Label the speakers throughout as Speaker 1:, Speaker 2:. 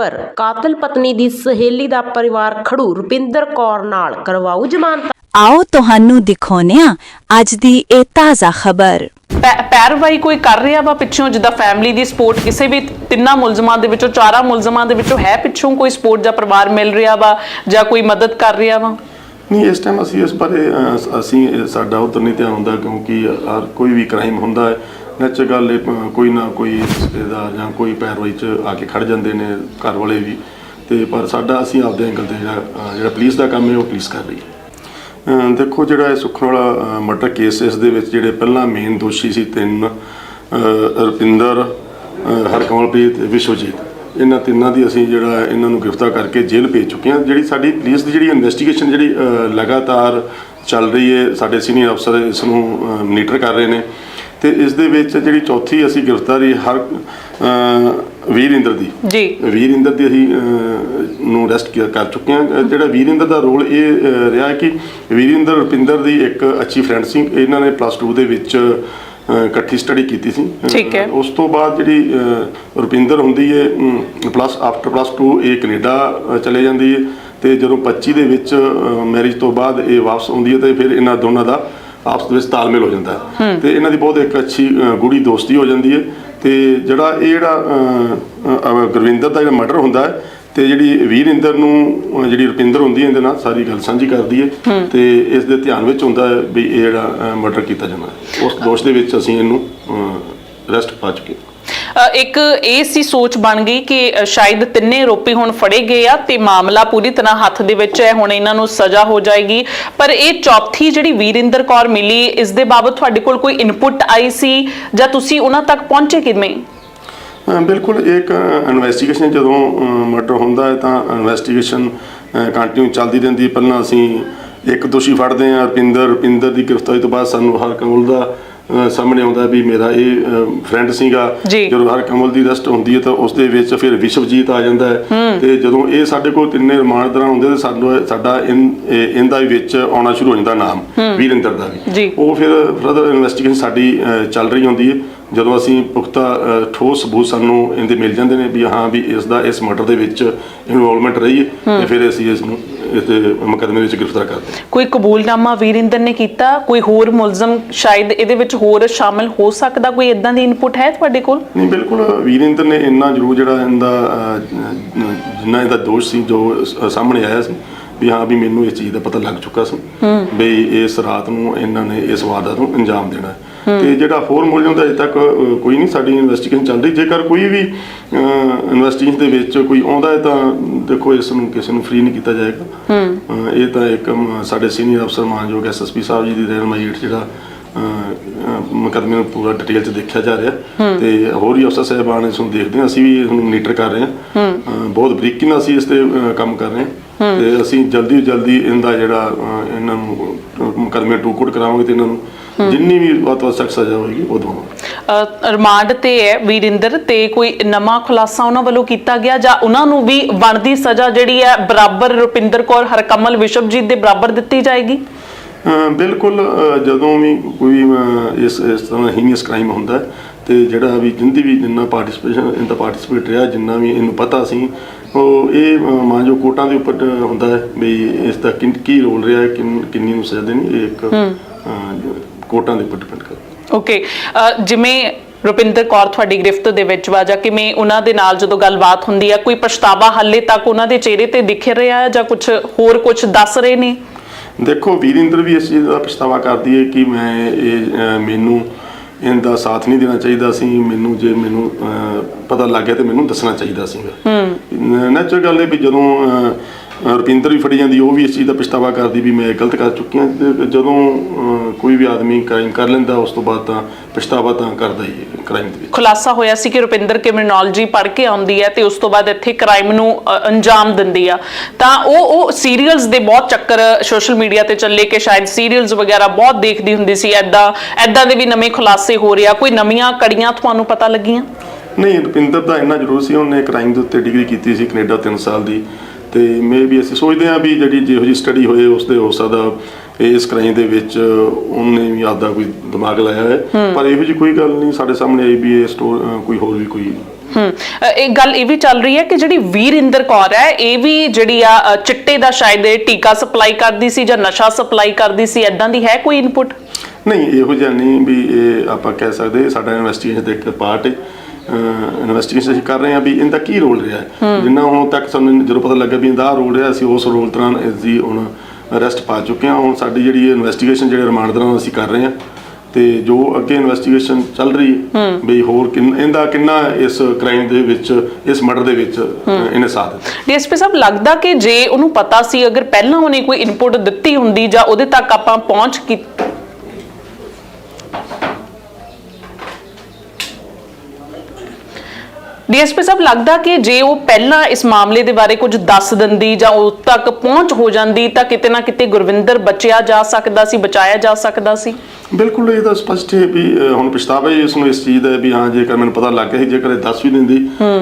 Speaker 1: ਪਰ ਕਾਤਲ ਪਤਨੀ ਦੀ ਸਹੇਲੀ ਦਾ ਪਰਿਵਾਰ ਖੜੂ ਰੁਪਿੰਦਰ ਕੌਰ ਨਾਲ ਕਰਵਾਊ ਜ਼ਮਾਨਤ।
Speaker 2: ਆਓ ਤੁਹਾਨੂੰ ਦਿਖਾਉਂਦੇ ਹਾਂ ਅੱਜ ਦੀ ਇਹ ਤਾਜ਼ਾ ਖਬਰ।
Speaker 3: ਪੈਰਵਾਈ ਕੋਈ ਕਰ ਰਿਹਾ ਵਾ ਪਿੱਛੋਂ ਜਿੱਦਾਂ ਫੈਮਿਲੀ ਦੀ ਸਪੋਰਟ ਕਿਸੇ ਵੀ ਤਿੰਨਾਂ ਮੁਲਜ਼ਮਾਂ ਦੇ ਵਿੱਚੋਂ ਚਾਰਾਂ ਮੁਲਜ਼ਮਾਂ ਦੇ ਵਿੱਚੋਂ ਹੈ ਪਿੱਛੋਂ ਕੋਈ ਸਪੋਰਟ ਜਾਂ ਪਰਿਵਾਰ ਮਿਲ ਰਿਹਾ ਵਾ ਜਾਂ ਕੋਈ ਮਦਦ ਕਰ ਰਿਹਾ ਵਾ?
Speaker 4: ਨਹੀਂ ਇਸ ਟਾਈਮ ਅਸੀਂ ਇਸ ਬਾਰੇ ਅ, ਅਸੀਂ ਸਾਡਾ ਉਧਰ ਨਹੀਂ ਧਿਆਨ ਹੁੰਦਾ ਕਿਉਂਕਿ ਹਰ ਕੋਈ ਵੀ ਕ੍ਰਾਈਮ ਹੁੰਦਾ ਹੈ। ਨੈਚੁਰਲ ਗੱਲ ਇਹ, ਅ, ਕੋਈ ਨਾ ਕੋਈ ਰਿਸ਼ਤੇਦਾਰ ਜਾਂ ਕੋਈ ਪੈਰਵਾਈ ਚ ਆ ਕੇ ਖੜ ਜਾਂਦੇ ਨੇ ਘਰ ਵਾਲੇ ਵੀ। ਤੇ ਪਰ ਸਾਡਾ ਅਸੀਂ ਆਪਦੇ ਐਂਗਲ ਤੇ ਜਿਹੜਾ ਅ, ਜਿਹੜਾ ਪੁਲਿਸ ਦਾ ਕੰਮ ਹੈ ਉਹ ਪੁਲਿਸ ਕਰ ਰਹੀ ਹੈ। ਅ, ਦੇਖੋ ਜਿਹੜਾ ਇਹ ਸੁੱਖਣ ਵਾਲਾ ਮਰਡਰ ਕੇਸ ਇਸ ਦੇ ਵਿੱਚ ਜਿਹੜੇ ਪਹਿਲਾਂ ਮੇਨ ਦੋਸ਼ੀ ਸੀ ਤਿੰਨ ਅ, ਰੁਪਿੰਦਰ ਅ, ਹਰਕਮਲਪ੍ਰੀਤ ਤੇ ਵਿਸ਼ਵਜੀਤ। ਇਹਨਾਂ ਤਿੰਨਾਂ ਦੀ ਅਸੀਂ ਜਿਹੜਾ ਇਹਨਾਂ ਨੂੰ ਗ੍ਰਿਫਤਾਰ ਕਰਕੇ ਜੇਲ੍ਹ ਭੇਜ ਚੁੱਕੇ ਹਾਂ। ਜਿਹੜੀ ਸਾਡੀ ਪੁਲਿਸ ਦੀ ਜਿਹੜੀ ਇਨਵੈਸਟੀਗੇਸ਼ਨ ਜਿਹੜੀ ਲਗਾਤਾਰ ਚੱਲ ਰਹੀ ਹੈ ਸਾਡੇ ਸੀਨੀਅਰ ਅਫਸਰ ਇਸ ਨੂੰ ਮੋਨੀਟਰ ਕਰ ਰਹੇ ਨੇ। ਤੇ ਇਸ ਦੇ ਵਿੱਚ ਜਿਹੜੀ ਚੌਥੀ ਅਸੀਂ ਗ੍ਰਿਫਤਾਰੀ ਹਰ ਵੀਰਿੰਦਰ ਦੀ।
Speaker 3: ਜੀ।
Speaker 4: ਵੀਰਿੰਦਰ ਦੀ ਅਸੀਂ ਨੂੰ ਅਰੈਸਟ ਕਰ ਚੁੱਕੇ ਹਾਂ। ਜਿਹੜਾ ਵੀਰਿੰਦਰ ਦਾ ਰੋਲ ਇਹ ਰਿਹਾ ਕਿ ਵੀਰਿੰਦਰ ਰੁਪਿੰਦਰ ਦੀ ਇੱਕ ਅੱਛੀ ਫਰੈਂਡ ਸੀ। ਇਹਨਾਂ ਨੇ ਪਲੱਸ 2 ਦੇ ਵਿੱਚ ਇਕੱਠੀ ਸਟੱਡੀ ਕੀਤੀ ਸੀ।
Speaker 3: ਠੀਕ ਹੈ।
Speaker 4: ਉਸ ਤੋਂ ਬਾਅਦ ਜਿਹੜੀ ਰੁਪਿੰਦਰ ਹੁੰਦੀ ਹੈ ਪਲੱਸ ਆਫਟਰ ਪਲੱਸ 2 ਇਹ ਕੈਨੇਡਾ ਚਲੇ ਜਾਂਦੀ ਹੈ ਤੇ ਜਦੋਂ 25 ਦੇ ਵਿੱਚ ਮੈਰਿਜ ਤੋਂ ਬਾਅਦ ਇਹ ਵਾਪਸ ਆਉਂਦੀ ਹੈ ਤੇ ਫਿਰ ਇਹਨਾਂ ਦੋਨਾਂ ਦਾ ਆਪਸ ਦੇ ਵਿੱਚ ਤਾਲਮੇਲ ਹੋ ਜਾਂਦਾ ਹੈ। ਤੇ ਇਹਨਾਂ ਦੀ ਬਹੁਤ ਇੱਕ ਅੱਛੀ ਗੂੜੀ ਦੋਸਤੀ ਹੋ ਜਾਂਦੀ ਹੈ ਤੇ ਜਿਹੜਾ ਇਹ ਜਿਹੜਾ ਗੁਰਵਿੰਦਰ ਦਾ ਜਿਹੜਾ ਮਰਡਰ ਹੁੰਦਾ ਹੈ ਤੇ ਜਿਹੜੀ ਵੀਰਿੰਦਰ ਨੂੰ ਜਿਹੜੀ ਰੁਪਿੰਦਰ ਹੁੰਦੀ ਹੈ ਇਹਦੇ ਨਾਲ ਸਾਰੀ ਗੱਲ ਸਾਂਝੀ ਕਰਦੀ ਹੈ। ਤੇ ਇਸ ਦੇ ਧਿਆਨ ਵਿੱਚ ਹੁੰਦਾ ਹੈ ਵੀ ਇਹ ਜਿਹੜਾ ਮਰਡਰ ਕੀਤਾ ਜਾਣਾ। ਉਸ ਦੋਸ਼ ਦੇ ਵਿੱਚ ਅਸੀਂ ਇਹਨੂੰ ਅਰੈਸਟ ਪਾ ਚੁੱਕੇ
Speaker 3: ਇੱਕ ਇਹ ਸੀ ਸੋਚ ਬਣ ਗਈ ਕਿ ਸ਼ਾਇਦ ਤਿੰਨੇ ਆਰੋਪੀ ਹੁਣ ਫੜੇ ਗਏ ਆ ਤੇ ਮਾਮਲਾ ਪੂਰੀ ਤਰ੍ਹਾਂ ਹੱਥ ਦੇ ਵਿੱਚ ਹੈ ਹੁਣ ਇਹਨਾਂ ਨੂੰ ਸਜ਼ਾ ਹੋ ਜਾਏਗੀ। ਪਰ ਇਹ ਚੌਥੀ ਜਿਹੜੀ ਵੀਰਿੰਦਰ ਕੌਰ ਮਿਲੀ ਇਸ ਦੇ ਬਾਬਤ ਤੁਹਾਡੇ ਕੋਲ ਕੋਈ ਇਨਪੁਟ ਆਈ ਸੀ ਜਾਂ ਤੁਸੀਂ ਉਹਨਾਂ ਤੱਕ ਪਹੁੰਚੇ ਕਿਵੇਂ
Speaker 4: ਬਿਲਕੁਲ ਇੱਕ ਇਨਵੈਸਟੀਗੇਸ਼ਨ ਜਦੋਂ ਮਰਡਰ ਹੁੰਦਾ ਹੈ ਤਾਂ ਇਨਵੈਸਟੀਗੇਸ਼ਨ ਕੰਟੀਨਿਊ ਚੱਲਦੀ ਰਹਿੰਦੀ ਹੈ। ਪਹਿਲਾਂ ਅਸੀਂ ਇੱਕ ਦੋਸ਼ੀ ਫੜਦੇ ਹਾਂ ਰੁਪਿੰਦਰ। ਰੁਪਿੰਦਰ ਦੀ ਗ੍ਰਿਫਤਾਰੀ ਤੋਂ ਬਾਅਦ ਸਾਨੂੰ ਹਰ ਕਮਲ ਦਾ ਸਾਹਮਣੇ ਆਉਂਦਾ ਵੀ ਮੇਰਾ ਇਹ ਫਰੈਂਡ ਸੀਗਾ। ਜਦੋਂ ਹਰ ਕਮਲ ਦੀ ਅਰੈਸਟ ਹੁੰਦੀ ਹੈ ਤਾਂ ਉਸ ਦੇ ਵਿੱਚ ਫਿਰ ਵਿਸ਼ਵਜੀਤ ਆ ਜਾਂਦਾ ਹੈ। ਤੇ ਜਦੋਂ ਇਹ ਸਾਡੇ ਕੋਲ ਤਿੰਨੇ ਰਿਮਾਂਡ ਹੁੰਦੇ ਤੇ ਸਾਨੂੰ ਸਾਡਾ ਇਹਦਾ ਵਿੱਚ ਆਉਣਾ ਸ਼ੁਰੂ ਹੋ ਜਾਂਦਾ ਨਾਮ ਵੀਰਿੰਦਰ ਦਾ ਵੀ। ਉਹ ਫਿਰ ਫਰਦਰ ਇਨਵੈਸਟੀਗੇਸ਼ਨ ਸਾਡੀ ਚੱਲ ਰਹੀ ਹੁੰਦੀ ਹੈ। ਜਦੋਂ ਅਸੀਂ ਪੁਖਤਾ ਠੋਸ ਸਬੂਤ ਸਾਨੂੰ ਇਹਦੇ ਮਿਲ ਜਾਂਦੇ ਨੇ ਵੀ ਹਾਂ ਵੀ ਇਸ ਦਾ ਇਸ ਮਰਡਰ ਦੇ ਵਿੱਚ ਇਨਵੋਲਵਮੈਂਟ ਰਹੀ ਹੈ ਤੇ ਫਿਰ ਅਸੀਂ ਇਸ ਨੂੰ ਇਸ ਮੁਕੱਦਮੇ ਵਿੱਚ ਗ੍ਰਿਫਤਾਰ ਕਰਦੇ
Speaker 3: ਕੋਈ ਕਬੂਲਨਾਮਾ ਵੀਰਿੰਦਰ ਨੇ ਕੀਤਾ? ਕੋਈ ਹੋਰ ਮੁਲਜ਼ਮ ਸ਼ਾਇਦ ਇਹਦੇ ਵਿੱਚ ਹੋਰ ਸ਼ਾਮਲ ਹੋ ਸਕਦਾ? ਕੋਈ ਇਦਾਂ ਦੀ ਇਨਪੁਟ ਹੈ ਤੁਹਾਡੇ ਕੋਲ?
Speaker 4: ਨਹੀਂ ਬਿਲਕੁਲ ਵੀਰਿੰਦਰ ਨੇ ਇੰਨਾ ਜ਼ਰੂਰ ਜਿਹੜਾ ਇਹਦਾ ਜਿੰਨਾ ਇਹਦਾ ਦੋਸ਼ ਸੀ ਜੋ ਸਾਹਮਣੇ ਆਇਆ ਸੀ ਵੀ ਹਾਂ ਵੀ ਮੈਨੂੰ ਇਸ ਚੀਜ਼ ਦਾ ਪਤਾ ਲੱਗ ਚੁੱਕਾ ਸੀ ਵੀ ਇਸ ਰਾਤ ਨੂੰ ਇਹਨਾਂ ਨੇ ਇਸ ਵਾਰਦਾਤ ਨੂੰ ਅੰਜਾਮ ਦੇਣਾ। ਹੈ। ਤੇ ਜਿਹੜਾ ਹੋਰ ਮੁਲਜ਼ਮ ਦਾ ਅਜੇ ਤੱਕ ਕੋਈ ਨਹੀਂ ਸਾਡੀ ਇਨਵੈਸਟੀਗੇਸ਼ਨ ਚੱਲ ਰਹੀ। ਜੇਕਰ ਕੋਈ ਵੀ ਇਨਵੈਸਟੀਗੇਸ਼ਨ ਦੇ ਵਿੱਚ ਕੋਈ ਆਉਂਦਾ ਹੈ ਤਾਂ ਦੇਖੋ ਇਸ ਨੂੰ ਕਿਸੇ ਨੂੰ ਫ੍ਰੀ ਨਹੀਂ ਕੀਤਾ ਜਾਏਗਾ। ਇਹ ਤਾਂ ਇੱਕ ਸਾਡੇ ਸੀਨੀਅਰ ਅਫਸਰ ਮਾਨਯੋਗ ਐਸਐਸਪੀ ਸਾਹਿਬ ਜੀ ਦੀ ਰਹਿਨਮਾਈ ਹੇਠ ਜਿਹੜਾ ਮੁਕਦਮੇ ਨੂੰ ਪੂਰਾ ਡਿਟੇਲ ਚ ਦੇਖਿਆ ਜਾ ਰਿਹਾ। ਤੇ ਹੋਰ ਵੀ ਅਫਸਰ ਸਾਹਿਬਾਨ ਇਸ ਨੂੰ ਦੇਖਦੇ ਹਾਂ। ਅਸੀਂ ਵੀ ਇਸ ਨੂੰ ਮੋਨੀਟਰ ਕਰ ਰਹੇ ਹਾਂ। ਬਹੁਤ ਬਰੀਕੀ ਨਾਲ ਅਸੀਂ ਇਸ ਤੇ ਕੰਮ ਕਰ ਰਹੇ ਹਾਂ। ਤੇ ਅਸੀਂ ਜਲਦੀ ਜਲਦੀ ਇਹਦਾ ਜਿਹੜਾ ਇਹਨਾਂ ਨੂੰ ਮੁਕਦਮੇ ਟੂ ਕੋਟ ਕਰਾਵਾਂਗੇ ਤੇ ਇਹਨਾਂ ਨੂੰ ਜਿੰਨੀ ਵੀ ਵੱਧ ਤੋਂ ਵੱਧ ਸਖਤ ਸਜ਼ਾ ਹੋਏਗੀ ਉਹ ਦਵਾਵਾਂਗੇ
Speaker 3: ਅ, ਰਿਮਾਂਡ ਤੇ ਹੈ ਵੀਰਿੰਦਰ ਤੇ ਕੋਈ ਨਵਾਂ ਖੁਲਾਸਾ ਉਹਨਾਂ ਵੱਲੋਂ ਕੀਤਾ ਗਿਆ ਜਾਂ ਉਹਨਾਂ ਨੂੰ ਵੀ ਬਣਦੀ ਸਜ਼ਾ ਜਿਹੜੀ ਹੈ ਬਰਾਬਰ ਰੁਪਿੰਦਰ ਕੌਰ ਹਰਕਮਲ ਵਿਸ਼ਵਜੀਤ ਦੇ ਬਰਾਬਰ ਦਿੱਤੀ ਜਾਏਗੀ?
Speaker 4: ਬਿਲਕੁਲ ਜਦੋਂ ਵੀ ਕੋਈ ਇਸ ਇਸ ਤਰ੍ਹਾਂ ਹੀਨੀਅਸ ਕ੍ਰਾਈਮ ਹੁੰਦਾ ਤੇ ਜਿਹੜਾ ਵੀ ਜਿੰਦੀ ਵੀ ਜਿੰਨਾ ਪਾਰਟਿਸਿਪੇਸ਼ਨ ਇਨ ਦਾ ਪਾਰਟਿਸਿਪੇਟ ਰਿਹਾ ਜਿੰਨਾ ਵੀ ਇਹਨੂੰ ਪਤਾ ਸੀ ਇਹ ਮਾਂ ਜੋ ਕੋਟਾਂ ਦੇ ਉੱਪਰ ਹੁੰਦਾ ਹੈ ਵੀ ਇਸ ਦਾ ਕੀ ਰੋਲ ਰਿਹਾ ਹੈ ਕਿੰਨ- ਨੂੰ ਸਜ਼ਾ ਦੇਣੀ ਇਹ ਇੱਕ ਕੋਟਾਂ ਦੇ ਉੱਪਰ ਡਿਪੈਂਡ ਕਰਦਾ
Speaker 3: ਓਕੇ ਜਿਵੇਂ ਰੁਪਿੰਦਰ ਕੌਰ ਤੁਹਾਡੀ ਗ੍ਰਿਫਤ ਦੇ ਵਿੱਚ ਵਾ ਜਾਂ ਕਿਵੇਂ ਉਹਨਾਂ ਦੇ ਨਾਲ ਜਦੋਂ ਗੱਲਬਾਤ ਹੁੰਦੀ ਹੈ ਕੋਈ ਪਛਤਾਵਾ ਹਾਲੇ ਤੱਕ ਉਹਨਾਂ ਦੇ ਚਿਹਰੇ ਤੇ ਦਿਖ ਰਿਹਾ ਹੈ ਜਾਂ ਕੁਝ ਹੋਰ ਕੁਝ ਦੱਸ ਰਹੇ ਨੇ?
Speaker 4: ਦੇਖੋ ਵੀਰਿੰਦਰ ਵੀ ਇਸ ਚੀਜ਼ ਦਾ ਪਛਤਾਵਾ ਕਰਦੀ ਹੈ ਕਿ ਮੈਂ ਇਹ ਮੈਨੂੰ ਇਹਦਾ ਸਾਥ ਨਹੀਂ ਦੇਣਾ ਚਾਹੀਦਾ ਸੀ ਮੈਨੂੰ ਜੇ ਮੈਨੂੰ ਪਤਾ ਲੱਗ ਗਿਆ ਤੇ ਮੈਨੂੰ ਦੱਸਣਾ ਚਾਹੀਦਾ ਸੀਗਾ। ਹੂੰ। ਨੈਚੁਰਲ ਗੱਲ ਹੈ ਵੀ ਜਦੋਂ ਰੁਪਿੰਦਰ ਵੀ ਫੜੀ ਜਾਂਦੀ ਉਹ ਵੀ ਇਸ ਚੀਜ਼ ਦਾ ਪਛਤਾਵਾ ਕਰਦੀ ਵੀ ਮੈਂ ਗਲਤ ਕਰ ਚੁੱਕੀ ਹਾਂ ਤੇ ਜਦੋਂ ਕੋਈ ਵੀ ਆਦਮੀ ਕ੍ਰਾਈਮ ਕਰ ਲੈਂਦਾ ਉਸ ਤੋਂ ਬਾਅਦ ਤਾਂ ਪਛਤਾਵਾ ਤਾਂ ਕਰਦਾ ਹੀ ਹੈ ਕ੍ਰਾਈਮ ਦੇ ਵਿੱਚ।
Speaker 3: ਖੁਲਾਸਾ ਹੋਇਆ ਸੀ ਕਿ ਰੁਪਿੰਦਰ ਕ੍ਰਿਮੀਨੋਲੋਜੀ ਪੜ੍ਹ ਕੇ ਆਉਂਦੀ ਹੈ ਤੇ ਉਸ ਤੋਂ ਬਾਅਦ ਇੱਥੇ ਕ੍ਰਾਈਮ ਨੂੰ ਅੰਜਾਮ ਦਿੰਦੀ ਆ। ਤਾਂ ਉਹ ਉਹ ਸੀਰੀਅਲਸ ਦੇ ਬਹੁਤ ਚੱਕਰ ਸੋਸ਼ਲ ਮੀਡੀਆ ਤੇ ਚੱਲੇ ਕਿ ਸ਼ਾਇਦ ਸੀਰੀਅਲਸ ਵਗੈਰਾ ਬਹੁਤ ਦੇਖਦੀ ਹੁੰਦੀ ਸੀ। ਐਦਾਂ ਐਦਾਂ ਦੇ ਵੀ ਨਵੇਂ ਖੁਲਾਸੇ ਹੋ ਰਿਹਾ। ਕੋਈ ਨਵੀਆਂ ਕੜੀਆਂ ਤੁਹਾਨੂੰ ਪਤਾ ਲੱਗੀਆਂ?
Speaker 4: ਨਹੀਂ ਰੁਪਿੰਦਰ ਦਾ ਇੰਨਾ ਜ਼ਰੂਰ ਸੀ ਉਹਨੇ ਕ੍ਰਾਈਮ ਦੇ ਉੱਤੇ ਡਿਗਰੀ ਕੀਤੀ ਸੀ ਕੈਨੇਡਾ 3 ਸਾਲ ਦੀ। ਤੇ ਮੇ ਵੀ ਅਸੀਂ ਸੋਚਦੇ ਹਾਂ ਵੀ ਜਿਹੜੀ ਜਿਹੋ ਜੀ ਸਟੱਡੀ ਹੋਏ ਉਸ ਦੇ ਹੋ ਸਕਦਾ ਇਸ ਕ੍ਰਾਈਮ ਦੇ ਵਿੱਚ ਉਹਨੇ ਵੀ ਆਪਦਾ ਕੋਈ ਦਿਮਾਗ ਲਾਇਆ ਹੈ। ਪਰ ਇਹੋ ਜੀ ਕੋਈ ਗੱਲ ਨਹੀਂ ਸਾਡੇ ਸਾਹਮਣੇ ਆਈ ਵੀ ਇਹ ਸਟੋਰ ਕੋਈ ਹੋਰ ਵੀ ਕੋਈ
Speaker 3: ਹੂੰ। ਇਹ ਗੱਲ ਇਹ ਵੀ ਚੱਲ ਰਹੀ ਹੈ ਕਿ ਜਿਹੜੀ ਵੀਰਿੰਦਰ ਕੌਰ ਹੈ ਇਹ ਵੀ ਜਿਹੜੀ ਆ ਚਿੱਟੇ ਦਾ ਸ਼ਾਇਦ ਇਹ ਟੀਕਾ ਸਪਲਾਈ ਕਰਦੀ ਸੀ ਜਾਂ ਨਸ਼ਾ ਸਪਲਾਈ ਕਰਦੀ ਸੀ ਐਦਾਂ ਦੀ ਹੈ ਕੋਈ ਇਨਪੁਟ
Speaker 4: ਨਹੀਂ ਇਹੋ ਜਿਹਾ ਨਹੀਂ ਵੀ ਇਹ ਆਪਾਂ ਕਹਿ ਸਕਦੇ ਸਾਡਾ ਇਨਵੈਸਟੀਗੇਸ਼ਨ ਦਾ ਇੱਕ ਪਾਰਟ ਹੈ। ਇਨਵੈਸਟੀਗੇਸ਼ਨ ਕਰ ਰਹੇ ਹਾਂ ਵੀ ਇਹਦਾ ਕੀ ਰੋਲ ਰਿਹਾ ਜਿੰਨਾ ਹੁਣ ਤੱਕ ਸਾਨੂੰ ਜਦੋਂ ਪਤਾ ਲੱਗਾ ਵੀ ਇਹਦਾ ਰੋਲ ਰਿਹਾ ਅਸੀਂ ਉਸ ਰੋਲ ਦੌਰਾਨ ਇਸ ਦੀ ਹੁਣ ਅਰੈਸਟ ਪਾ ਚੁੱਕੇ ਹਾਂ। ਹੁਣ ਸਾਡੀ ਜਿਹੜੀ ਇਨਵੈਸਟੀਗੇਸ਼ਨ ਜਿਹੜੇ ਰਿਮਾਂਡ ਦੌਰਾਨ ਅਸੀਂ ਕਰ ਰਹੇ ਹਾਂ ਤੇ ਜੋ ਅੱਗੇ ਇਨਵੈਸਟੀਗੇਸ਼ਨ ਚੱਲ ਰਹੀ ਹੈ ਵੀ ਹੋਰ ਕਿੰਨ ਇਹਦਾ ਕਿੰਨਾ ਇਸ ਕ੍ਰਾਈਮ ਦੇ ਵਿੱਚ ਇਸ ਮਰਡਰ ਦੇ ਵਿੱਚ ਇਹਨੇ ਸਾਥ ਦਿੱਤਾ।
Speaker 3: ਡੀਐਸਪੀ ਸਾਹਿਬ ਲੱਗਦਾ ਕਿ ਜੇ ਉਹਨੂੰ ਪਤਾ ਸੀ ਅਗਰ ਪਹਿਲਾਂ ਉਹਨੇ ਕੋਈ ਇਨਪੁਟ ਦਿੱਤੀ ਹੁੰਦੀ ਜਾਂ ਉਹਦੇ ਤੱਕ ਆਪਾਂ ਪਹੁੰਚ ਡੀਐਸਪੀ ਸਾਹਿਬ ਲੱਗਦਾ ਕਿ ਜੇ ਉਹ ਪਹਿਲਾਂ ਇਸ ਮਾਮਲੇ ਦੇ ਬਾਰੇ ਕੁਝ ਦੱਸ ਦਿੰਦੀ ਜਾਂ ਉਸ ਤੱਕ ਪਹੁੰਚ ਹੋ ਜਾਂਦੀ ਤਾਂ ਕਿਤੇ ਨਾ ਕਿਤੇ ਗੁਰਵਿੰਦਰ ਬਚਿਆ ਜਾ ਸਕਦਾ ਸੀ ਬਚਾਇਆ ਜਾ ਸਕਦਾ ਸੀ।
Speaker 4: ਬਿਲਕੁਲ ਇਹ ਤਾਂ ਸਪਸ਼ਟ ਹੈ ਵੀ ਹੁਣ ਪਛਤਾਵਾ ਇਸ ਨੂੰ ਇਸ ਚੀਜ਼ ਦਾ ਵੀ ਹਾਂ ਜੇਕਰ ਮੈਨੂੰ ਪਤਾ ਲੱਗ ਗਿਆ ਸੀ ਜੇਕਰ ਇਹ ਦੱਸ ਵੀ ਦਿੰਦੀ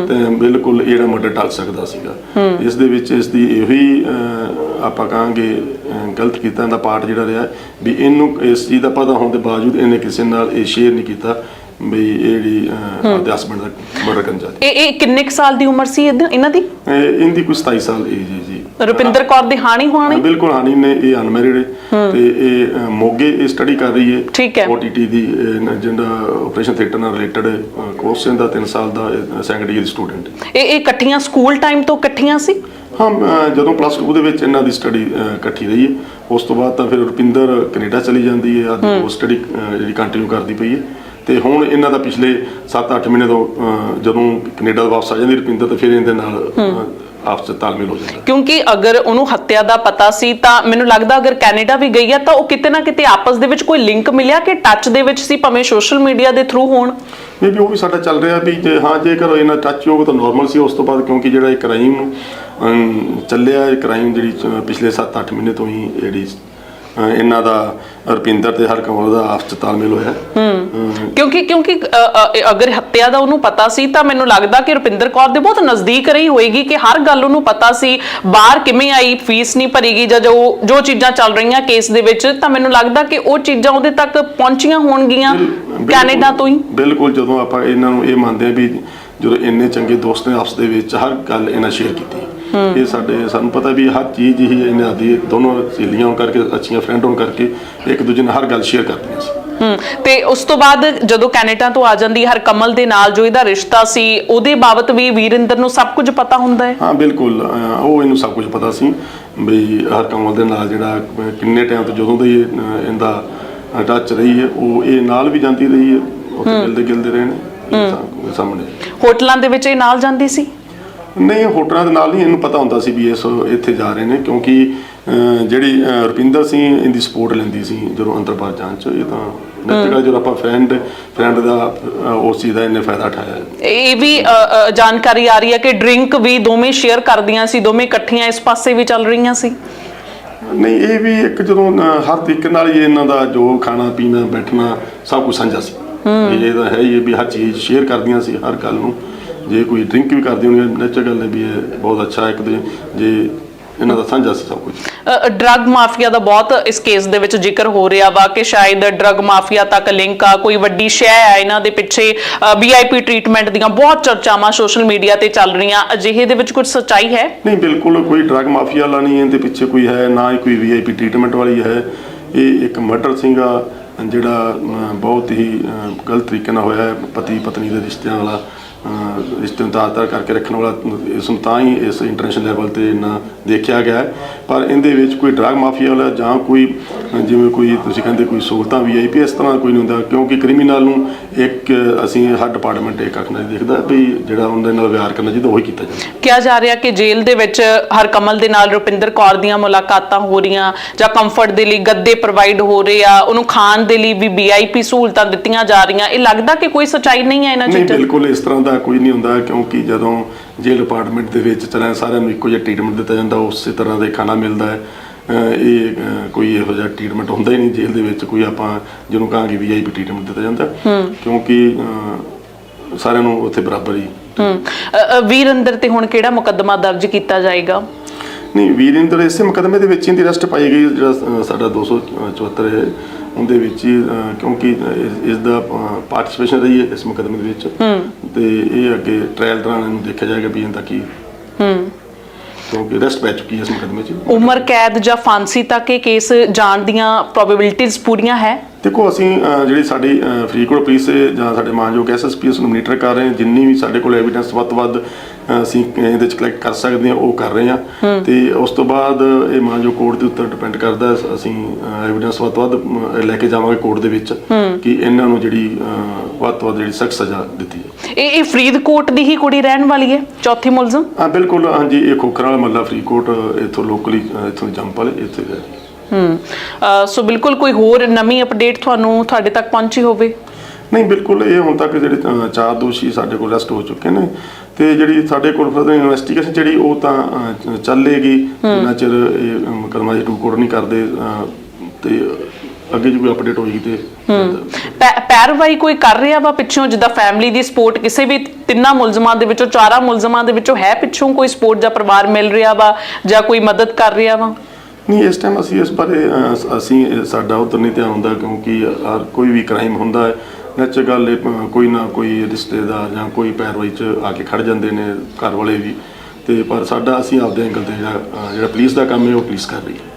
Speaker 4: ਤੇ ਬਿਲਕੁਲ ਇਹ ਜਿਹੜਾ ਮਰਡਰ ਟਲ ਸਕਦਾ ਸੀਗਾ। ਇਸ ਦੇ ਵਿੱਚ ਇਸ ਦੀ ਇਹੋ ਆਪਾਂ ਕਹਾਂਗੇ ਗਲਤ ਕੀਤਾ ਦਾ ਪਾਰਟ ਜਿਹੜਾ ਰਿਹਾ ਵੀ ਇਹਨੂੰ ਇਸ ਚੀਜ਼ ਦਾ ਪਤਾ ਹੋਣ ਦੇ ਬਾਵਜੂਦ ਇਹਨੇ ਕਿਸੇ ਨਾਲ ਇਹ ਸ਼ੇਅਰ ਨਹੀਂ ਕੀਤਾ। ਵੀ ਇਹ ਜਿਹੜੀ ਆਪਦੇ ਹਸਬੰਡ ਦਾ ਮਰਡਰ ਕਰਨ ਜਾ
Speaker 3: ਇਹ ਇਹ ਕਿੰਨੇ ਕੁ ਸਾਲ ਦੀ ਉਮਰ ਸੀ ਇਹਦੀ- ਇਹਨਾਂ ਦੀ?
Speaker 4: ਇਹ ਇਹਦੀ ਕੋਈ 27 ਸਾਲ ਏਜ ਹੈ ਜੀ।
Speaker 3: ਰੁਪਿੰਦਰ ਕੌਰ ਦੀ ਹਾਣੀ ਹੋਣੀ
Speaker 4: ਬਿਲਕੁਲ ਹਾਨੀ ਨੇ ਇਹ ਅਨਮੈਰਿਡ ਹੈ। ਤੇ ਇਹ ਮੋਗੇ ਇਹ ਸਟੱਡੀ ਕਰ ਰਹੀ ਹੈ।
Speaker 3: ਠੀਕ ਹੈ।
Speaker 4: OTT ਦੀ ਜਿਹੜਾ ਆਪਰੇਸ਼ਨ ਥੀਏਟਰ ਨਾਲ ਰਿਲੇਟਡ ਕੋਰਸ ਦਾ 3 ਸਾਲ ਦਾ ਸੈਕੰਡ ਈਅਰ ਸਟੂਡੈਂਟ
Speaker 3: ਇਹ ਇਹ ਇਕੱਠੀਆਂ ਸਕੂਲ ਟਾਈਮ ਤੋਂ ਇਕੱਠੀਆਂ ਸੀ?
Speaker 4: ਹਾਂ ਜਦੋਂ ਪਲੱਸ 2 ਦੇ ਵਿੱਚ ਇਹਨਾਂ ਦੀ ਸਟੱਡੀ ਇਕੱਠੀ ਰਹੀ ਹੈ। ਉਸ ਤੋਂ ਬਾਅਦ ਤਾਂ ਫਿਰ ਰੁਪਿੰਦਰ ਕੈਨੇਡਾ ਚਲੀ ਜਾਂਦੀ ਹੈ। ਆਦੀ ਉਹ ਸਟੱਡੀ ਜਿਹੜੀ ਕੰਟੀਨਿਊ ਕਰਦੀ ਪਈ ਹੈ। ਤੇ ਹੁਣ ਇਹਨਾਂ ਦਾ ਪਿਛਲੇ 7-8 ਮਹੀਨੇ ਤੋਂ ਜਦੋਂ ਕੈਨੇਡਾ ਤੋਂ ਵਾਪਸ ਆ ਜਾਂਦੀ ਰੁਪਿੰਦਰ ਤੇ ਫਿਰ ਇਹਦੇ ਨਾਲ ਆਪਸ ਤਾਲਮੇਲ ਹੋ ਜਾਂਦਾ।
Speaker 3: ਕਿਉਂਕਿ ਅਗਰ ਉਹਨੂੰ ਹੱਤਿਆ ਦਾ ਪਤਾ ਸੀ ਤਾਂ ਮੈਨੂੰ ਲੱਗਦਾ ਅਗਰ ਕੈਨੇਡਾ ਵੀ ਗਈ ਹੈ ਤਾਂ ਉਹ ਕਿਤੇ ਨਾ ਕਿਤੇ ਆਪਸ ਦੇ ਵਿੱਚ ਕੋਈ ਲਿੰਕ ਮਿਲਿਆ ਕਿ ਟੱਚ ਦੇ ਵਿੱਚ ਸੀ ਭਾਵੇਂ ਸੋਸ਼ਲ ਮੀਡੀਆ ਦੇ ਥਰੂ ਹੋਣ?
Speaker 4: ਮੇ ਵੀ ਉਹ ਵੀ ਸਾਡਾ ਚੱਲ ਰਿਹਾ ਵੀ ਜੇ ਹਾਂ ਜੇਕਰ ਇਹਨਾਂ ਟੱਚ ਹੋਊਗਾ ਤਾਂ ਨਾਰਮਲ ਸੀ ਉਸ ਤੋਂ ਬਾਅਦ ਕਿਉਂਕਿ ਜਿਹੜਾ ਇਹ ਕ੍ਰਾਈਮ ਚੱਲਿਆ ਇਹ ਕ੍ਰਾਈਮ ਜਿਹੜੀ ਪਿਛਲੇ 7-8 ਮਹੀਨੇ ਤੋਂ ਹੀ ਜਿਹੜੀ ਇਹਨਾਂ ਦਾ ਰੁਪਿੰਦਰ ਤੇ ਹਰ ਕਮਲ ਦਾ ਆਪਸ ਚ ਤਾਲਮੇਲ ਹੋਇਆ। ਹੂੰ।
Speaker 3: ਕਿਉਂਕਿ ਕਿਉਂਕਿ ਅ, ਅਗਰ ਹੱਤਿਆ ਦਾ ਉਹਨੂੰ ਪਤਾ ਸੀ ਤਾਂ ਮੈਨੂੰ ਲੱਗਦਾ ਕਿ ਰੁਪਿੰਦਰ ਕੌਰ ਦੇ ਬਹੁਤ ਨਜ਼ਦੀਕ ਰਹੀ ਹੋਏਗੀ ਕਿ ਹਰ ਗੱਲ ਉਹਨੂੰ ਪਤਾ ਸੀ ਬਾਹਰ ਕਿਵੇਂ ਆਈ ਫੀਸ ਨਹੀਂ ਭਰੀਗੀ ਜਾਂ ਜੋ ਜੋ ਚੀਜ਼ਾਂ ਚੱਲ ਰਹੀਆਂ ਕੇਸ ਦੇ ਵਿੱਚ ਤਾਂ ਮੈਨੂੰ ਲੱਗਦਾ ਕਿ ਉਹ ਚੀਜ਼ਾਂ ਉਹਦੇ ਤੱਕ ਪਹੁੰਚੀਆਂ ਹੋਣਗੀਆਂ
Speaker 4: ਬਿਲਕੁਲ-
Speaker 3: ਕੈਨੇਡਾ ਤੋਂ ਹੀ।
Speaker 4: ਬਿਲਕੁਲ ਜਦੋਂ ਆਪਾਂ ਇਹਨਾਂ ਨੂੰ ਇਹ ਮੰਨਦੇ ਆ ਵੀ ਜਦੋਂ ਇੰਨੇ ਚੰਗੇ ਦੋਸਤ ਨੇ ਆਪਸ ਦੇ ਵਿੱਚ ਹਰ ਗੱਲ ਇਹਨਾਂ ਸ਼ੇਅਰ ਕੀਤੀ। ਇਹ ਸਾਡੇ ਸਾਨੂੰ ਪਤਾ ਵੀ ਹਰ ਚੀਜ਼ ਹੀ ਇਹਨਾਂ ਦੀ ਦੋਨੋਂ ਸਹੇਲੀਆਂ ਹੋਣ ਕਰਕੇ ਅੱਛੀਆਂ ਫਰੈਂਡ ਹੋਣ ਕਰਕੇ ਇੱਕ ਦੂਜੇ ਨਾਲ ਹਰ ਗੱਲ ਸ਼ੇਅਰ ਕਰਦੀਆਂ ਸੀ
Speaker 3: ਤੇ ਉਸ ਤੋਂ ਬਾਅਦ ਜਦੋਂ ਕੈਨੇਡਾ ਤੋਂ ਆ ਜਾਂਦੀ ਹਰ ਕਮਲ ਦੇ ਨਾਲ ਜੋ ਇਹਦਾ ਰਿਸ਼ਤਾ ਸੀ ਉਹਦੇ ਬਾਬਤ ਵੀ ਵੀਰਿੰਦਰ ਨੂੰ ਸਭ ਕੁਝ ਪਤਾ ਹੁੰਦਾ ਹੈ?
Speaker 4: ਹਾਂ ਬਿਲਕੁਲ ਉਹ ਇਹਨੂੰ ਸਭ ਕੁਝ ਪਤਾ ਸੀ ਵੀ ਹਰ ਕਮਲ ਦੇ ਨਾਲ ਜਿਹੜਾ ਕਿੰਨੇ ਟਾਈਮ ਤੋਂ ਜਦੋਂ ਦੀ ਇਹ, ਇਹਦਾ ਟੱਚ ਰਹੀ ਹੈ ਉਹ ਇਹ ਨਾਲ ਵੀ ਜਾਂਦੀ ਰਹੀ ਹੈ ਮਿਲਦੇ ਗਿਲਦੇ ਰਹੇ ਨੇ ਇਹ ਸਾ- ਸਾਹਮਣੇ।
Speaker 3: ਹੋਟਲਾਂ ਦੇ ਵਿੱਚ ਇਹ ਨਾਲ ਜਾਂਦੀ ਸੀ?
Speaker 4: ਨਹੀਂ ਹੋਟਲਾਂ ਦੇ ਨਾਲ ਨਹੀਂ ਇਹਨੂੰ ਪਤਾ ਹੁੰਦਾ ਸੀ ਵੀ ਇਸ ਇੱਥੇ ਜਾ ਰਹੇ ਨੇ ਕਿਉਂਕਿ ਜਿਹੜੀ ਰੁਪਿੰਦਰ ਸਿੰਘ ਇਹਦੀ ਸਪੋਰਟ ਲੈਂਦੀ ਸੀ ਜਦੋਂ ਅੰਦਰ ਬਾਹਰ ਜਾਣ ਚ ਇਹ ਤਾਂ ਨੈਚੁਰਲ ਜਦੋਂ ਆਪਾਂ ਫਰੈਂਡ ਫਰੈਂਡ ਦਾ ਉਸ ਚੀਜ਼ ਦਾ ਇਹਨੇ ਫਾਇਦਾ ਉਠਾਇਆ।
Speaker 3: ਇਹ ਵੀ ਜਾਣਕਾਰੀ ਆ ਰਹੀ ਹੈ ਕਿ ਡਰਿੰਕ ਵੀ ਦੋਵੇਂ ਸ਼ੇਅਰ ਕਰਦੀਆਂ ਸੀ ਦੋਵੇਂ ਇਕੱਠੀਆਂ ਇਸ ਪਾਸੇ ਵੀ ਚੱਲ ਰਹੀਆਂ ਸੀ।
Speaker 4: ਨਹੀਂ ਇਹ ਵੀ ਇੱਕ ਜਦੋਂ ਹਰ ਤਰੀਕੇ ਨਾਲ ਹੀ ਇਹਨਾਂ ਦਾ ਜੋ ਖਾਣਾ ਪੀਣਾ ਬੈਠਣਾ ਸਭ ਕੁਝ ਸਾਂਝਾ ਸੀ। ਇਹ ਤਾਂ ਹੈ ਹੀ ਹੈ ਵੀ ਹਰ ਚੀਜ਼ ਸ਼ੇਅਰ ਕਰਦੀਆਂ ਸੀ ਹਰ ਗੱਲ ਨੂੰ। ਜੇ ਕੋਈ ਡਰਿੰਕ ਵੀ ਕਰਦੀ ਹੋਣੀ ਨੈਚੁਰਲ ਗੱਲ ਹੈ ਵੀ ਇਹ ਬਹੁਤ ਅੱਛਾ ਹੈ ਇੱਕ ਦੂਜੇ ਜੇ ਇਹਨਾਂ ਦਾ ਸਾਂਝਾ ਸੀ ਸਭ ਕੁਝ।
Speaker 3: ਡਰੱਗ ਮਾਫੀਆ ਦਾ ਬਹੁਤ ਇਸ ਕੇਸ ਦੇ ਵਿੱਚ ਜ਼ਿਕਰ ਹੋ ਰਿਹਾ ਵਾ ਕਿ ਸ਼ਾਇਦ ਡਰੱਗ ਮਾਫੀਆ ਤੱਕ ਲਿੰਕ ਆ ਕੋਈ ਵੱਡੀ ਸ਼ੈ ਆ ਇਹਨਾਂ ਦੇ ਪਿੱਛੇ ਵੀਆਈਪੀ ਟ੍ਰੀਟਮੈਂਟ ਦੀਆਂ ਬਹੁਤ ਚਰਚਾਵਾਂ ਸੋਸ਼ਲ ਮੀਡੀਆ ਤੇ ਚੱਲ ਰਹੀਆਂ ਅਜਿਹੇ ਦੇ ਵਿੱਚ ਕੁਝ ਸੱਚਾਈ ਹੈ?
Speaker 4: ਨਹੀਂ ਬਿਲਕੁਲ ਕੋਈ ਡਰਗ ਮਾਫੀਆ ਵਾਲਾ ਨਹੀਂ ਇਹਦੇ ਪਿੱਛੇ ਕੋਈ ਹੈ ਨਾ ਹੀ ਕੋਈ ਵੀਆਈਪੀ ਟ੍ਰੀਟਮੈਂਟ ਵਾਲੀ ਹੈ। ਇਹ ਇੱਕ ਮਰਡਰ ਸੀਗਾ ਜਿਹੜਾ ਬਹੁਤ ਹੀ ਗਲਤ ਤਰੀਕੇ ਨਾਲ ਹੋਇਆ ਹੈ ਪਤੀ ਪਤਨੀ ਦੇ ਰਿਸ਼ਤਿਆਂ ਵਾਲਾ। ਰਿਸ਼ਤੇ ਨੂੰ ਤਾਰ-ਤਾਰ ਕਰਕੇ ਰੱਖਣ ਵਾਲਾ ਇਸ ਨੂੰ ਤਾਂ ਹੀ ਇਸ ਇੰਟਰਨੈਸ਼ਨਲ ਲੈਵਲ ਤੇ ਇੰਨਾ ਦੇਖਿਆ ਗਿਆ ਪਰ ਇਹਦੇ ਵਿੱਚ ਕੋਈ ਡਰਗ ਮਾਫੀਆ ਵਾਲਾ ਜਾਂ ਕੋਈ ਜਿਵੇਂ ਕੋਈ ਤੁਸੀਂ ਕਹਿੰਦੇ ਕੋਈ ਸਹੂਲਤਾਂ ਵੀਆਈਪੀ ਇਸ ਤਰ੍ਹਾਂ ਕੋਈ ਨਹੀਂ ਹੁੰਦਾ ਕਿਉਂਕਿ ਕ੍ਰਿਮੀਨਲ ਨੂੰ ਇੱਕ ਅਸੀਂ ਹਰ ਡਿਪਾਰਟਮੈਂਟ ਇੱਕ ਅੱਖ ਨਾਲ ਦੇਖਦਾ ਵੀ ਜਿਹੜਾ ਉਹਦੇ ਨਾਲ ਵਿਹਾਰ ਕਰਨਾ ਚਾਹੀਦਾ ਉਹੀ ਕੀਤਾ ਜਾਂਦਾ
Speaker 3: ਕਿਹਾ ਜਾ ਰਿਹਾ ਕਿ ਜੇਲ੍ਹ ਦੇ ਵਿੱਚ ਹਰਕਮਲ ਦੇ ਨਾਲ ਰੁਪਿੰਦਰ ਕੌਰ ਦੀਆਂ ਮੁਲਾਕਾਤਾਂ ਹੋ ਰਹੀਆਂ ਜਾਂ ਕੰਫਰਟ ਦੇ ਲਈ ਗੱਦੇ ਪ੍ਰੋਵਾਈਡ ਹੋ ਰਹੇ ਆ ਉਹਨੂੰ ਖਾਣ ਦੇ ਲਈ ਵੀ ਵੀਆਈਪੀ ਸਹੂਲਤਾਂ ਦਿੱਤੀਆਂ ਜਾ ਰਹੀਆਂ। ਇਹ ਲੱਗਦਾ ਕਿ ਕੋਈ ਸੱਚਾਈ ਨਹੀਂ ਹੈ ਇਹਨਾਂ
Speaker 4: ਨਹੀਂ
Speaker 3: ਚੀਜ਼ਾਂ 'ਚ?
Speaker 4: ਬਿਲਕੁਲ ਇਸ ਤਰ੍ਹਾਂ ਦਾ ਕੋਈ ਨਹੀਂ ਹੁੰਦਾ ਕਿਉਂਕਿ ਜਦੋਂ ਜੇਲ੍ਹ ਡਿਪਾਰਟਮੈਂਟ ਦੇ ਵਿੱਚ ਚਲਾਂ ਸਾਰਿਆਂ ਨੂੰ ਇੱਕੋ ਜਿਹਾ ਟ੍ਰੀਟਮੈਂਟ ਦਿੱਤਾ ਜਾਂਦਾ ਉਸੇ ਤਰ੍ਹਾਂ ਦਾ ਖਾਣਾ ਮਿਲਦਾ ਹੈ। ਇਹ ਕੋਈ ਇਹੋ ਜਿਹਾ ਟ੍ਰੀਟਮੈਂਟ ਹੁੰਦਾ ਹੀ ਨਹੀਂ ਜੇਲ੍ਹ ਦੇ ਵਿੱਚ ਕੋਈ ਆਪਾਂ ਜਿਹਨੂੰ ਕਹਾਂਗੇ ਵੀਆਈਪੀ ਟ੍ਰੀਟਮੈਂਟ ਦਿੱਤਾ ਜਾਂਦਾ। ਕਿਉਂਕਿ ਸਾਰਿਆਂ ਨੂੰ ਉੱਥੇ ਬਰਾਬਰ ਹੀ।
Speaker 3: ਵੀਰਿੰਦਰ ਤੇ ਹੁਣ ਕਿਹੜਾ ਮੁਕੱਦਮਾ ਦਰਜ ਕੀਤਾ ਜਾਏਗਾ?
Speaker 4: ਨਹੀਂ ਵੀਰਿੰਦਰ ਇਸੇ ਮੁਕਦਮੇ ਦੇ ਵਿੱਚ ਹੀ ਇਹਦੀ ਅਰੈਸਟ ਪਾਈ ਗਈ ਜਿਹੜਾ ਸਾਡਾ 274 ਹੈ। ਉਹਦੇ ਵਿੱਚ ਹੀ, ਅਹ, ਕਿਉਂਕਿ ਇਸ- ਇਸ ਦਾ ਪਾਰਟਿਸਿਪੇਸ਼ਨ ਰਹੀ ਹੈ ਇਸ ਮੁਕੱਦਮੇ ਦੇ ਵਿੱਚ। ਤੇ ਇਹ ਅੱਗੇ ਟ੍ਰਾਇਲ ਦੌਰਾਨ ਇਹਨੂੰ ਦੇਖਿਆ ਜਾਏਗਾ ਵੀ ਇਹਦਾ ਕੀ ਕਿਉਂਕਿ ਅਰੈਸਟ ਪੈ ਚੁੱਕੀ ਹੈ ਇਸ ਮੁਕੱਦਮੇ 'ਚ।
Speaker 3: ਉਮਰ ਕੈਦ ਜਾਂ ਫਾਂਸੀ ਤੱਕ ਇਹ ਕੇਸ ਜਾਣ ਦੀਆਂ ਪ੍ਰੋਬੇਬਿਲਿਟੀਜ਼ ਪੂਰੀਆਂ ਹੈ?
Speaker 4: ਦੇਖੋ ਅਸੀਂ ਜਿਹੜੀ ਸਾਡੀ ਫਰੀਦਕੋਟ ਪੁਲਿਸ ਜਾਂ ਸਾਡੇ ਮਾਨਯੋਗ ਐਸਐਸਪੀ ਉਸ ਨੂੰ ਮੋਨੀਟਰ ਕਰ ਰਹੇ ਹਾਂ। ਜਿੰਨੀ ਵੀ ਸਾਡੇ ਕੋਲ ਐਵੀਡੈਂਸ ਵੱਧ ਵੱਧ ਅਸੀਂ ਇਹਦੇ ਵਿੱਚ ਕਲੈਕਟ ਕਰ ਸਕਦੇ ਹਾਂ ਉਹ ਕਰ ਰਹੇ ਹਾਂ। ਤੇ ਉਸ ਤੋਂ ਬਾਅਦ ਇਹ ਮਾਨਯੋਗ ਕੋਰਟ ਦੇ ਉੱਤੇ ਡਿਪੈਂਡ ਕਰਦਾ। ਅਸੀਂ ਐਵੀਡੈਂਸ ਵੱਧ ਵੱਧ ਲੈ ਕੇ ਜਾਵਾਂਗੇ ਕੋਰਟ ਦੇ ਵਿੱਚ ਕਿ ਇਹਨਾਂ ਨੂੰ ਜਿਹੜੀ ਵੱਧ ਤੋਂ ਵੱਧ ਜਿਹੜੀ ਸਖਤ ਸਜ਼ਾ ਦਿੱਤੀ ਹੈ
Speaker 3: ਇਹ ਇਹ ਫਰੀਦਕੋਟ ਦੀ ਹੀ ਕੁੜੀ ਰਹਿਣ ਵਾਲੀ ਹੈ ਚੌਥੀ ਮੁਲਜ਼ਮ?
Speaker 4: ਹਾਂ ਬਿਲਕੁਲ ਹਾਂਜੀ ਇਹ ਖੋਖਰ ਵਾਲਾ ਮੱਲਾ ਫਰੀਦਕੋਟ ਇੱਥੋਂ ਲੋਕਲੀ ਇੱਥੋਂ ਜੰਪਲ ਇੱਥੇ ਜੀ।
Speaker 3: ਹੂੰ। ਸੋ ਬਿਲਕੁਲ ਕੋਈ ਹੋਰ ਨਵੀਂ ਅਪਡੇਟ ਤੁਹਾਨੂੰ ਤੁਹਾਡੇ ਤੱਕ ਪਹੁੰਚੀ ਹੋਵੇ?
Speaker 4: ਨਹੀਂ ਬਿਲਕੁਲ ਇਹ ਹੁਣ ਤੱਕ ਜਿਹੜੇ ਚਾਰ ਦੋਸ਼ੀ ਸਾਡੇ ਕੋਲ ਅਰੈਸਟ ਹੋ ਚੁੱਕੇ ਨੇ ਤੇ ਜਿਹੜੀ ਸਾਡੇ ਕੋਲ ਫਰਦਰ ਇਨਵੈਸਟੀਗੇਸ਼ਨ ਜਿਹੜੀ ਉਹ ਤਾਂ ਚੱਲੇਗੀ। ਜਿੰਨਾ ਚਿਰ ਇਹ ਮੁਕੱਦਮਾ ਜੀ ਟੂ ਕੋਡ ਨਹੀਂ ਕਰਦੇ ਤੇ ਅੱਗੇ ਜੇ ਕੋਈ ਅਪਡੇਟ ਹੋਏਗੀ ਤੇ
Speaker 3: ਪੈਰਵਾਈ ਕੋਈ ਕਰ ਰਿਹਾ ਵਾ ਪਿੱਛੋਂ ਜਿੱਦਾਂ ਫੈਮਿਲੀ ਦੀ ਸਪੋਰਟ ਕਿਸੇ ਵੀ ਤਿੰਨਾਂ ਮੁਲਜ਼ਮਾਂ ਦੇ ਵਿੱਚੋਂ ਚਾਰਾਂ ਮੁਲਜ਼ਮਾਂ ਦੇ ਵਿੱਚੋਂ ਹੈ ਪਿੱਛੋਂ ਕੋਈ ਸਪੋਰਟ ਜਾਂ ਪਰਿਵਾਰ ਮਿਲ ਰਿਹਾ ਵਾ ਜਾਂ ਕੋਈ ਮਦਦ ਕਰ ਰਿਹਾ ਵਾ?
Speaker 4: ਨਹੀਂ ਇਸ ਟਾਈਮ ਅਸੀਂ ਇਸ ਬਾਰੇ ਅਹ, ਅਸੀਂ ਸਾਡਾ ਉਧਰ ਨਹੀਂ ਧਿਆਨ ਹੁੰਦਾ ਕਿਉਂਕਿ ਹਰ ਕੋਈ ਵੀ ਕ੍ਰਾਈਮ ਹੁੰਦਾ ਹੈ। ਨੈਚਰ ਗੱਲ ਇਹ, ਅਹ, ਕੋਈ ਨਾ ਕੋਈ ਰਿਸ਼ਤੇਦਾਰ ਜਾਂ ਕੋਈ ਪੈਰਵਾਈ ਚ ਆ ਕੇ ਖੜ ਜਾਂਦੇ ਨੇ ਘਰ ਵਾਲੇ ਵੀ। ਤੇ ਪਰ ਸਾਡਾ ਅਸੀਂ ਆਪਦੇ ਐਂਗਲ ਤੇ ਜਿਹੜਾ ਅਹ, ਜਿਹੜਾ ਪੁਲਿਸ ਦਾ ਕੰਮ ਹੈ ਉਹ ਪੁਲਿਸ ਕਰ ਰਹੀ ਹੈ।